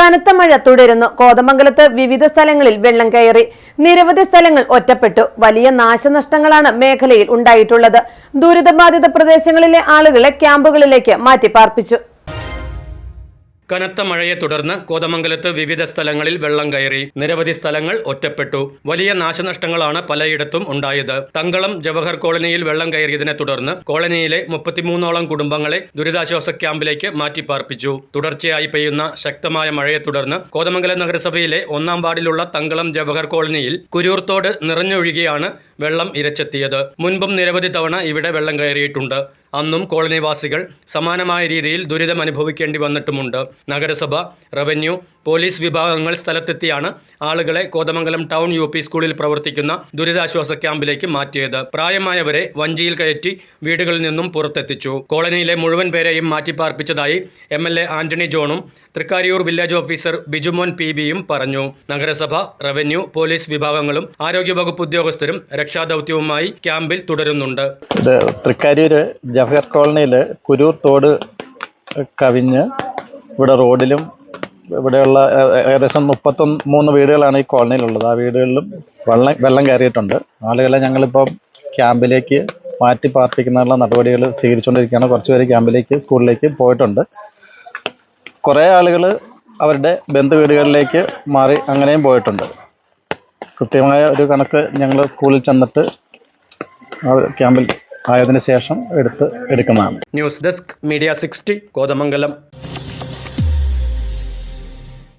കനത്ത മഴ തുടരുന്നു. കോതമംഗലത്ത് വിവിധ സ്ഥലങ്ങളിൽ വെള്ളം കയറി. നിരവധി സ്ഥലങ്ങൾ ഒറ്റപ്പെട്ടു. വലിയ നാശനഷ്ടങ്ങളാണ് മേഖലയിൽ ഉണ്ടായിട്ടുള്ളത്. ദുരിതബാധിത പ്രദേശങ്ങളിലെ ആളുകളെ ക്യാമ്പുകളിലേക്ക് മാറ്റിപ്പാർപ്പിച്ചു. കനത്ത മഴയെ തുടർന്ന് കോതമംഗലത്ത് വിവിധ സ്ഥലങ്ങളിൽ വെള്ളം കയറി. നിരവധി സ്ഥലങ്ങൾ ഒറ്റപ്പെട്ടു. വലിയ നാശനഷ്ടങ്ങളാണ് പലയിടത്തും ഉണ്ടായത്. തങ്കളം ജവഹർ കോളനിയിൽ വെള്ളം കയറിയതിനെ തുടർന്ന് കോളനിയിലെ മുപ്പത്തിമൂന്നോളം കുടുംബങ്ങളെ ദുരിതാശ്വാസ ക്യാമ്പിലേക്ക് മാറ്റിപ്പാർപ്പിച്ചു. തുടർച്ചയായി പെയ്യുന്ന ശക്തമായ മഴയെ തുടർന്ന് കോതമംഗലം നഗരസഭയിലെ ഒന്നാം വാർഡിലുള്ള തങ്കളം ജവഹർ കോളനിയിൽ കുരൂർത്തോട് നിറഞ്ഞൊഴുകിയാണ് വെള്ളം ഇരച്ചെത്തിയത്. മുൻപും നിരവധി തവണ ഇവിടെ വെള്ളം കയറിയിട്ടുണ്ട്. അന്നും കോളനിവാസികൾ സമാനമായ രീതിയിൽ ദുരിതം അനുഭവിക്കേണ്ടി വന്നിട്ടുമുണ്ട്. നഗരസഭ റവന്യൂ പോലീസ് വിഭാഗങ്ങൾ സ്ഥലത്തെത്തിയാണ് ആളുകളെ കോതമംഗലം ടൗൺ യു സ്കൂളിൽ പ്രവർത്തിക്കുന്ന ദുരിതാശ്വാസ ക്യാമ്പിലേക്ക് മാറ്റിയത്. പ്രായമായവരെ വഞ്ചിയിൽ കയറ്റി വീടുകളിൽ നിന്നും പുറത്തെത്തിച്ചു. കോളനിയിലെ മുഴുവൻ പേരെയും മാറ്റിപ്പാർപ്പിച്ചതായി M L A Antony ജോണും Thrikkariyoor village officer Bijumon P ബിയും പറഞ്ഞു. നഗരസഭ റവന്യൂ പോലീസ് വിഭാഗങ്ങളും ആരോഗ്യവകുപ്പ് ഉദ്യോഗസ്ഥരും രക്ഷാദൌത്യവുമായി ക്യാമ്പിൽ തുടരുന്നുണ്ട്. ജവഹർ കോളനിയിൽ കുരൂർ തോട് കവിഞ്ഞ് ഇവിടെ റോഡിലും ഇവിടെയുള്ള ഏകദേശം മുപ്പത്തൊന്ന് മൂന്ന് വീടുകളാണ് ഈ കോളനിയിലുള്ളത്. ആ വീടുകളിലും വെള്ളം വെള്ളം കയറിയിട്ടുണ്ട്. ആളുകളെ ഞങ്ങളിപ്പം ക്യാമ്പിലേക്ക് മാറ്റി പാർപ്പിക്കുന്നതിനുള്ള നടപടികൾ സ്വീകരിച്ചുകൊണ്ടിരിക്കുകയാണ്. കുറച്ച് പേര് ക്യാമ്പിലേക്ക് സ്കൂളിലേക്ക് പോയിട്ടുണ്ട്. കുറേ ആളുകൾ അവരുടെ ബന്ധു വീടുകളിലേക്ക് മാറി അങ്ങനെയും പോയിട്ടുണ്ട്. കൃത്യമായ ഒരു കണക്ക് ഞങ്ങൾ സ്കൂളിൽ ചെന്നിട്ട് ക്യാമ്പിൽ ആയതിനു ശേഷം എടുത്ത് എടുക്കുന്നതാണ്. News desk media sixty Kothamangalam.